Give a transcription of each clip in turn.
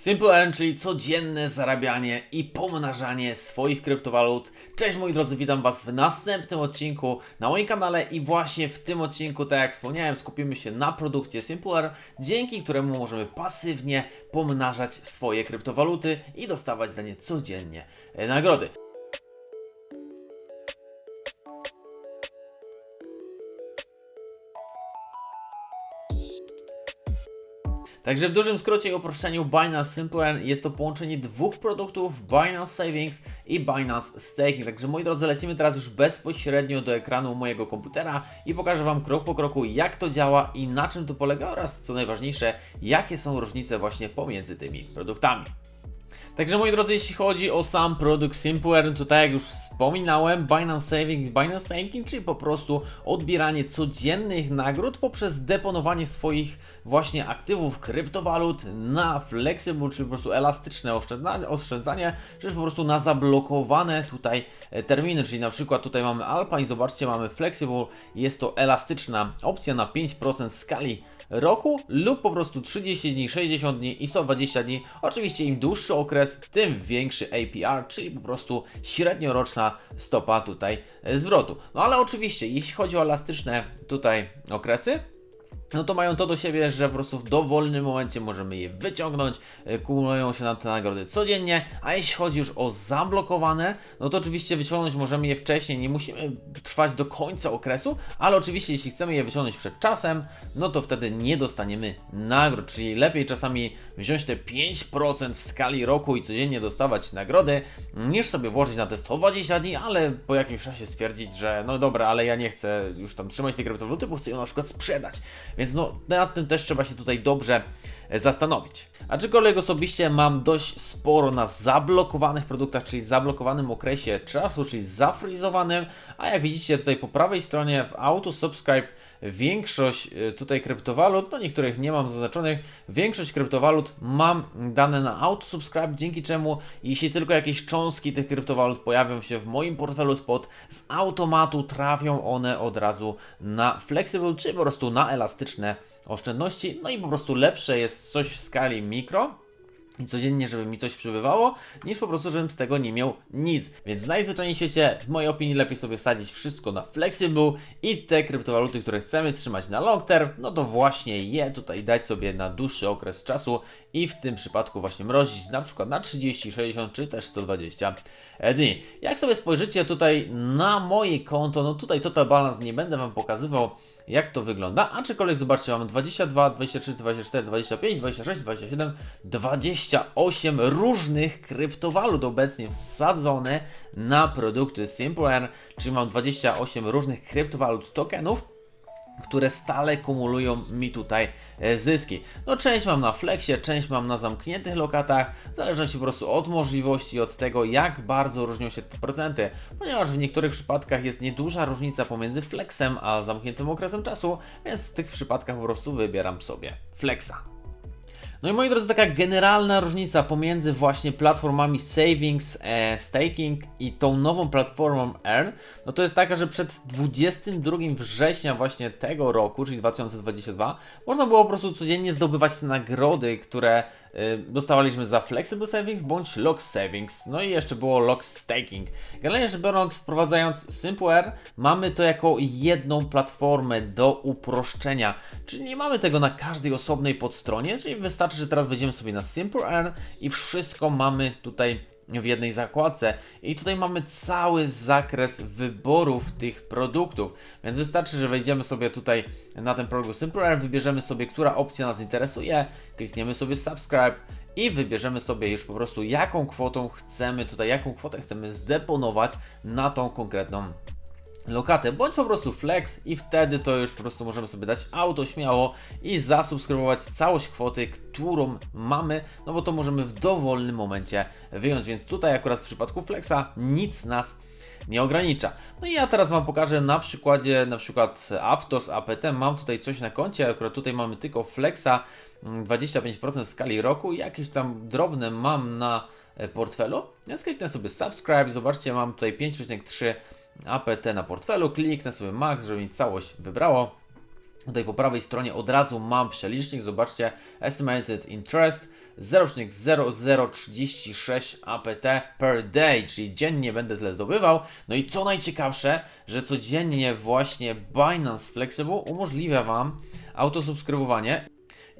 Simple Earn, czyli codzienne zarabianie i pomnażanie swoich kryptowalut. Cześć moi drodzy, witam Was w następnym odcinku na moim kanale i właśnie w tym odcinku, tak jak wspomniałem, skupimy się na produkcie Simple Earn, dzięki któremu możemy pasywnie pomnażać swoje kryptowaluty i dostawać za nie codziennie e, nagrody. Także w dużym skrócie i uproszczeniu Binance Simple jest to połączenie dwóch produktów Binance Savings i Binance Staking. Także moi drodzy, lecimy teraz już bezpośrednio do ekranu mojego komputera i pokażę Wam krok po kroku jak to działa i na czym to polega oraz co najważniejsze, jakie są różnice właśnie pomiędzy tymi produktami. Także moi drodzy, jeśli chodzi o sam produkt Simple Earn, to tak jak już wspominałem, Binance Savings, Binance Staking, czyli po prostu odbieranie codziennych nagród poprzez deponowanie swoich właśnie aktywów kryptowalut na flexible, czyli po prostu elastyczne oszczędza- oszczędzanie, czy po prostu na zablokowane tutaj e, terminy, czyli na przykład tutaj mamy Alpha i zobaczcie, mamy flexible, jest to elastyczna opcja na 5% skali roku lub po prostu 30 dni, 60 dni i 120 dni. Oczywiście im dłuższy okres, tym większy APR, czyli po prostu średnioroczna stopa tutaj zwrotu. No ale oczywiście, jeśli chodzi o elastyczne tutaj okresy, no to mają to do siebie, że po prostu w dowolnym momencie możemy je wyciągnąć, e, kumulują się nam te nagrody codziennie, a jeśli chodzi już o zablokowane, no to oczywiście wyciągnąć możemy je wcześniej, nie musimy trwać do końca okresu, ale oczywiście jeśli chcemy je wyciągnąć przed czasem, no to wtedy nie dostaniemy nagród, czyli lepiej czasami wziąć te 5% w skali roku i codziennie dostawać nagrody, niż sobie włożyć na te 120 dni, ale po jakimś czasie stwierdzić, że no dobra, ale ja nie chcę już tam trzymać tej kryptowaluty, bo chcę ją na przykład sprzedać. Więc no nad tym też trzeba się tutaj dobrze zastanowić. Aczkolwiek osobiście mam dość sporo na zablokowanych produktach, czyli zablokowanym okresie czasu, czyli zafrizowanym, a jak widzicie tutaj po prawej stronie w auto subscribe większość e, tutaj kryptowalut, no niektórych nie mam zaznaczonych, większość kryptowalut mam dane na autosubscribe, dzięki czemu jeśli tylko jakieś cząstki tych kryptowalut pojawią się w moim portfelu spot, z automatu trafią one od razu na flexible, czy po prostu na elastyczne oszczędności, no i po prostu lepsze jest coś w skali mikro, i codziennie, żeby mi coś przybywało, niż po prostu, żebym z tego nie miał nic. Więc najzwyczajniej w świecie, w mojej opinii, lepiej sobie wsadzić wszystko na Flexible i te kryptowaluty, które chcemy trzymać na long term, no to właśnie je tutaj dać sobie na dłuższy okres czasu i w tym przypadku właśnie mrozić na przykład na 30, 60 czy też 120 dni. Jak sobie spojrzycie tutaj na moje konto, no tutaj Total Balance nie będę Wam pokazywał, jak to wygląda. Aczkolwiek zobaczcie, mamy 22, 23, 24, 25, 26, 27, 28 różnych kryptowalut obecnie wsadzone na produkty Simple Earn, czyli mam 28 różnych kryptowalut tokenów które stale kumulują mi tutaj e, zyski. No część mam na flexie, część mam na zamkniętych lokatach, w zależności po prostu od możliwości, od tego jak bardzo różnią się te procenty, ponieważ w niektórych przypadkach jest nieduża różnica pomiędzy flexem a zamkniętym okresem czasu, więc w tych przypadkach po prostu wybieram sobie flexa. No i moi drodzy, taka generalna różnica pomiędzy właśnie platformami Savings, e, Staking i tą nową platformą Earn, no to jest taka, że przed 22 września właśnie tego roku, czyli 2022, można było po prostu codziennie zdobywać te nagrody, które dostawaliśmy za Flexible Savings bądź Lock Savings. No i jeszcze było Lock Staking. Generalnie rzecz biorąc, wprowadzając Simple Earn, mamy to jako jedną platformę do uproszczenia. Czyli nie mamy tego na każdej osobnej podstronie, czyli wystarczy, że teraz wejdziemy sobie na Simple Earn i wszystko mamy tutaj w jednej zakładce. I tutaj mamy cały zakres wyborów tych produktów, więc wystarczy, że wejdziemy sobie tutaj na ten produkt Simple Earn, wybierzemy sobie, która opcja nas interesuje, klikniemy sobie subscribe i wybierzemy sobie już po prostu jaką kwotą chcemy tutaj, jaką kwotę chcemy zdeponować na tą konkretną lokatę, bądź po prostu flex i wtedy to już po prostu możemy sobie dać auto śmiało i zasubskrybować całość kwoty, którą mamy, no bo to możemy w dowolnym momencie wyjąć, więc tutaj akurat w przypadku flexa nic nas nie ogranicza. No i ja teraz Wam pokażę na przykładzie na przykład Aptos APT, mam tutaj coś na koncie, akurat tutaj mamy tylko flexa 25% w skali roku, jakieś tam drobne mam na e, portfelu, więc kliknę sobie subscribe, zobaczcie, mam tutaj 5,3 APT na portfelu, kliknę sobie max, żeby mi całość wybrało. Tutaj po prawej stronie od razu mam przelicznik, zobaczcie, estimated interest 0,0036 APT per day, czyli dziennie będę tyle zdobywał. No i co najciekawsze, że codziennie właśnie Binance Flexible umożliwia Wam autosubskrybowanie.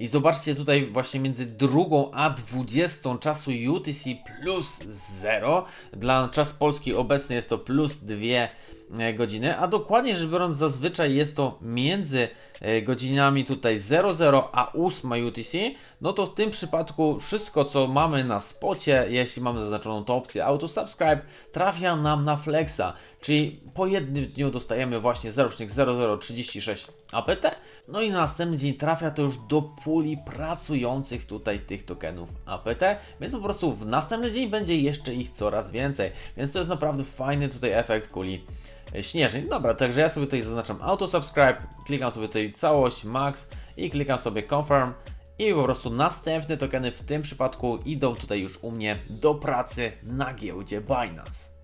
I zobaczcie tutaj właśnie między drugą a 20 czasu UTC plus 0. Dla czas polski obecny jest to plus 2 e, godziny, a dokładnie rzecz biorąc zazwyczaj jest to między e, godzinami tutaj 00 a 8 UTC, no to w tym przypadku wszystko co mamy na spocie, jeśli mamy zaznaczoną tą opcję auto subscribe, trafia nam na Flexa, czyli po jednym dniu dostajemy właśnie 0,0036 APT, no i na następny dzień trafia to już do puli pracujących tutaj tych tokenów APT, więc po prostu w następny dzień będzie jeszcze ich coraz więcej, więc to jest naprawdę fajny tutaj efekt kuli śnieżnej. Dobra, także ja sobie tutaj zaznaczam auto subscribe, klikam sobie tutaj całość, max i klikam sobie confirm i po prostu następne tokeny w tym przypadku idą tutaj już u mnie do pracy na giełdzie Binance.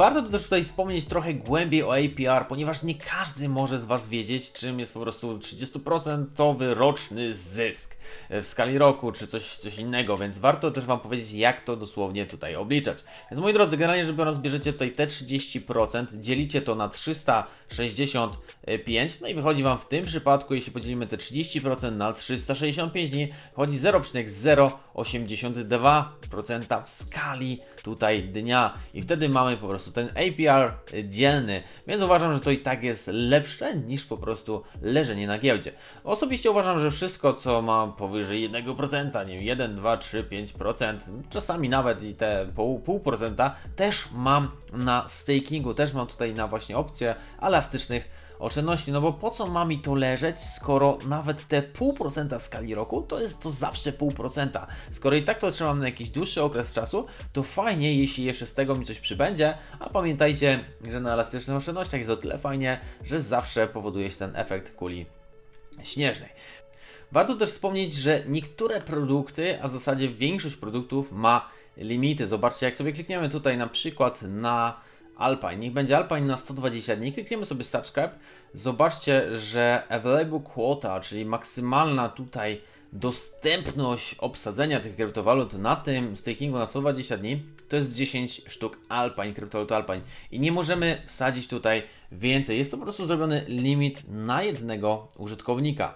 Warto też tutaj wspomnieć trochę głębiej o APR, ponieważ nie każdy może z Was wiedzieć, czym jest po prostu 30% roczny zysk w skali roku, czy coś, coś innego, więc warto też Wam powiedzieć, jak to dosłownie tutaj obliczać. Więc moi drodzy, generalnie rzecz biorąc, bierzecie tutaj te 30%, dzielicie to na 365, no i wychodzi Wam w tym przypadku, jeśli podzielimy te 30% na 365 dni, wychodzi 0,082% w skali tutaj dnia i wtedy mamy po prostu ten APR dzienny, więc uważam, że to i tak jest lepsze niż po prostu leżenie na giełdzie. Osobiście uważam, że wszystko co ma powyżej 1%, nie wiem, 1, 2, 3, 5%, czasami nawet i te pół, pół procenta też mam na stakingu, też mam tutaj na właśnie opcje elastycznych oszczędności, no bo po co ma mi to leżeć, skoro nawet te pół procenta w skali roku to jest to zawsze pół procenta. Skoro i tak to trzymam na jakiś dłuższy okres czasu, to fajnie, jeśli jeszcze z tego mi coś przybędzie, a pamiętajcie, że na elastycznych oszczędnościach jest o tyle fajnie, że zawsze powoduje się ten efekt kuli śnieżnej. Warto też wspomnieć, że niektóre produkty, a w zasadzie większość produktów ma limity. Zobaczcie, jak sobie klikniemy tutaj na przykład na Alpine. Niech będzie Alpine na 120 dni. Klikniemy sobie subscribe. Zobaczcie, że available quota, czyli maksymalna tutaj dostępność obsadzenia tych kryptowalut na tym stakingu na 120 dni to jest 10 sztuk Alpine, kryptowaluty Alpine. I nie możemy wsadzić tutaj więcej. Jest to po prostu zrobiony limit na jednego użytkownika.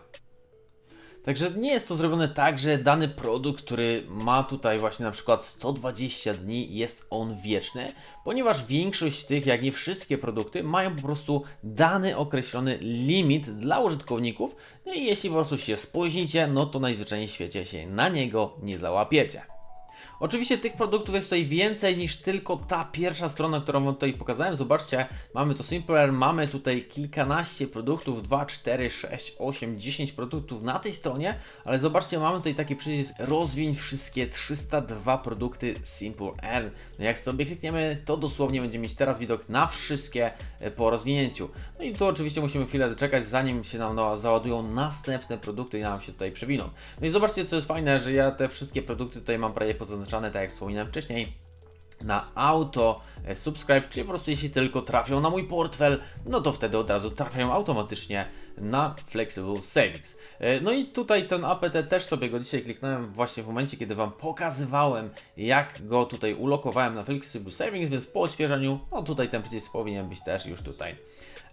Także nie jest to zrobione tak, że dany produkt, który ma tutaj właśnie na przykład 120 dni, jest on wieczny, ponieważ większość tych, jak nie wszystkie produkty, mają po prostu dany określony limit dla użytkowników. No i jeśli po prostu się spóźnicie, no to najzwyczajniej w świecie się na niego nie załapiecie. Oczywiście tych produktów jest tutaj więcej niż tylko ta pierwsza strona, którą Wam tutaj pokazałem. Zobaczcie, mamy to Simpler, mamy tutaj kilkanaście produktów, 2, 4, 6, 8, 10 produktów na tej stronie, ale zobaczcie, mamy tutaj taki przycisk rozwiń wszystkie 302 produkty Simple Earn. No jak sobie klikniemy, to dosłownie będziemy mieć teraz widok na wszystkie e, po rozwinięciu. No i tu oczywiście musimy chwilę zaczekać, zanim się nam no, załadują następne produkty i nam się tutaj przewiną. No i zobaczcie, co jest fajne, że ja te wszystkie produkty tutaj mam prawie pozaznaczone, tak jak wspominałem wcześniej na auto e, subscribe, czyli po prostu jeśli tylko trafią na mój portfel, no to wtedy od razu trafiają automatycznie na Flexible Savings. E, No i tutaj ten APT też sobie go dzisiaj kliknąłem właśnie w momencie, kiedy Wam pokazywałem, jak go tutaj ulokowałem na Flexible Savings, więc po odświeżeniu, no tutaj ten przycisk powinien być też już tutaj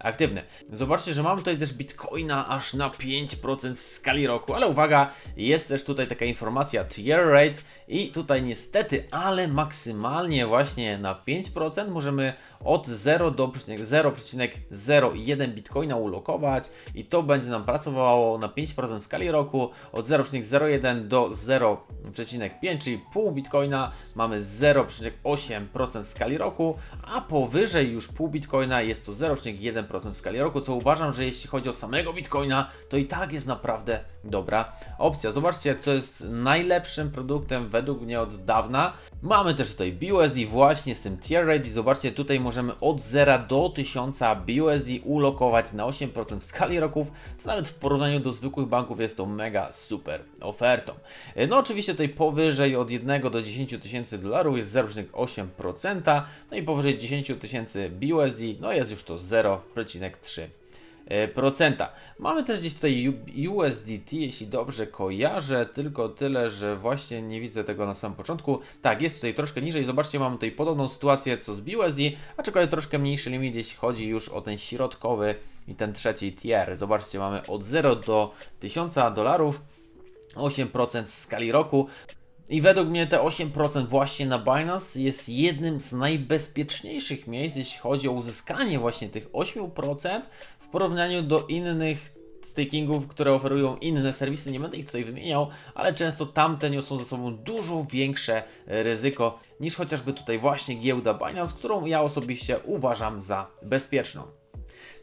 aktywny. Zobaczcie, że mamy tutaj też Bitcoina aż na 5% w skali roku, ale uwaga, jest też tutaj taka informacja tier rate i tutaj niestety, ale maksymalnie właśnie na 5% możemy od 0 do 0,01 Bitcoina ulokować i to będzie nam pracowało na 5% w skali roku, od 0,01 do 0,5, czyli pół Bitcoina mamy 0,8% w skali roku, a powyżej już pół Bitcoina jest to 0,1% w skali roku, co uważam, że jeśli chodzi o samego Bitcoina, to i tak jest naprawdę dobra opcja. Zobaczcie, co jest najlepszym produktem według mnie od dawna. Mamy też tutaj BUSD właśnie z tym tier rate i zobaczcie, tutaj możemy od 0 do 1000 BUSD ulokować na 8% w skali roków, co nawet w porównaniu do zwykłych banków jest to mega super ofertą. No oczywiście tutaj powyżej od 1 do 10 tysięcy dolarów jest 0,8%, no i powyżej 10 tysięcy BUSD, no jest już to 0,3%. E, procenta. Mamy też gdzieś tutaj USDT, jeśli dobrze kojarzę, tylko tyle, że właśnie nie widzę tego na samym początku. Tak, jest tutaj troszkę niżej, zobaczcie, mamy tutaj podobną sytuację co z BUSD, aczkolwiek troszkę mniejszy limit, jeśli chodzi już o ten środkowy i ten trzeci tier. Zobaczcie, mamy od 0 do 1000 dolarów, 8% w skali roku. I według mnie te 8% właśnie na Binance jest jednym z najbezpieczniejszych miejsc, jeśli chodzi o uzyskanie właśnie tych 8% w porównaniu do innych stakingów, które oferują inne serwisy. Nie będę ich tutaj wymieniał, ale często tamte niosą ze sobą dużo większe ryzyko niż chociażby tutaj właśnie giełda Binance, którą ja osobiście uważam za bezpieczną.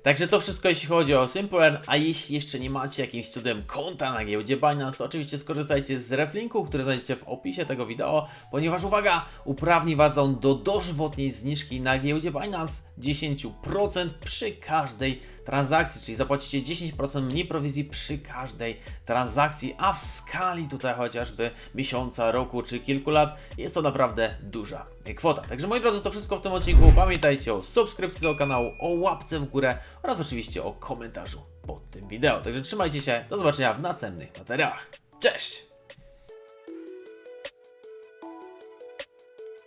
Także to wszystko jeśli chodzi o SimpleEarn, a jeśli jeszcze nie macie jakimś cudem konta na giełdzie Binance, to oczywiście skorzystajcie z reflinku, który znajdziecie w opisie tego wideo, ponieważ uwaga, uprawni Was on do dożywotniej zniżki na giełdzie Binance 10% przy każdej transakcji, czyli zapłacicie 10% mniej prowizji przy każdej transakcji, a w skali tutaj chociażby miesiąca, roku czy kilku lat jest to naprawdę duża kwota. Także moi drodzy, to wszystko w tym odcinku. Pamiętajcie o subskrypcji do kanału, o łapce w górę oraz oczywiście o komentarzu pod tym wideo. Także trzymajcie się, do zobaczenia w następnych materiałach. Cześć!